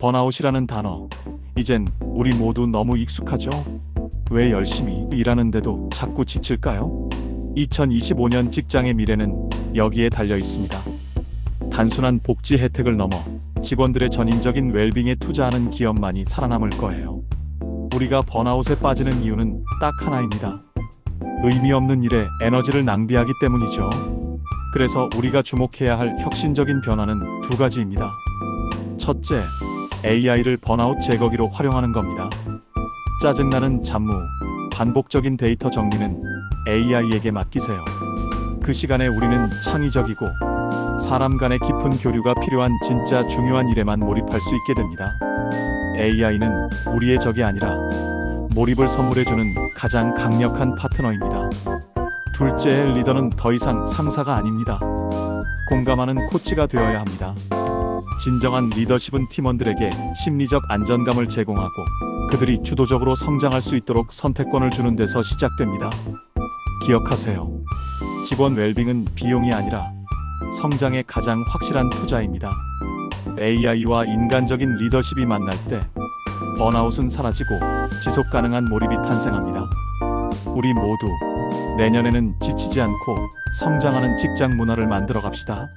번아웃이라는 단어. 이젠 우리 모두 너무 익숙하죠? 왜 열심히 일하는데도 자꾸 지칠까요? 2025년 직장의 미래는 여기에 달려 있습니다. 단순한 복지 혜택을 넘어 직원들의 전인적인 웰빙에 투자하는 기업만이 살아남을 거예요. 우리가 번아웃에 빠지는 이유는 딱 하나입니다. 의미 없는 일에 에너지를 낭비하기 때문이죠. 그래서 우리가 주목해야 할 혁신적인 변화는 두 가지입니다. 첫째, AI를 번아웃 제거기로 활용하는 겁니다. 짜증나는 잡무, 반복적인 데이터 정리는 AI에게 맡기세요. 그 시간에 우리는 창의적이고 사람 간의 깊은 교류가 필요한 진짜 중요한 일에만 몰입할 수 있게 됩니다. AI는 우리의 적이 아니라 몰입을 선물해주는 가장 강력한 파트너입니다. 둘째, 리더는 더 이상 상사가 아닙니다. 공감하는 코치가 되어야 합니다. 진정한 리더십은 팀원들에게 심리적 안전감을 제공하고 그들이 주도적으로 성장할 수 있도록 선택권을 주는 데서 시작됩니다. 기억하세요. 직원 웰빙은 비용이 아니라 성장의 가장 확실한 투자입니다. AI와 인간적인 리더십이 만날 때 번아웃은 사라지고 지속 가능한 몰입이 탄생합니다. 우리 모두 내년에는 지치지 않고 성장하는 직장 문화를 만들어 갑시다.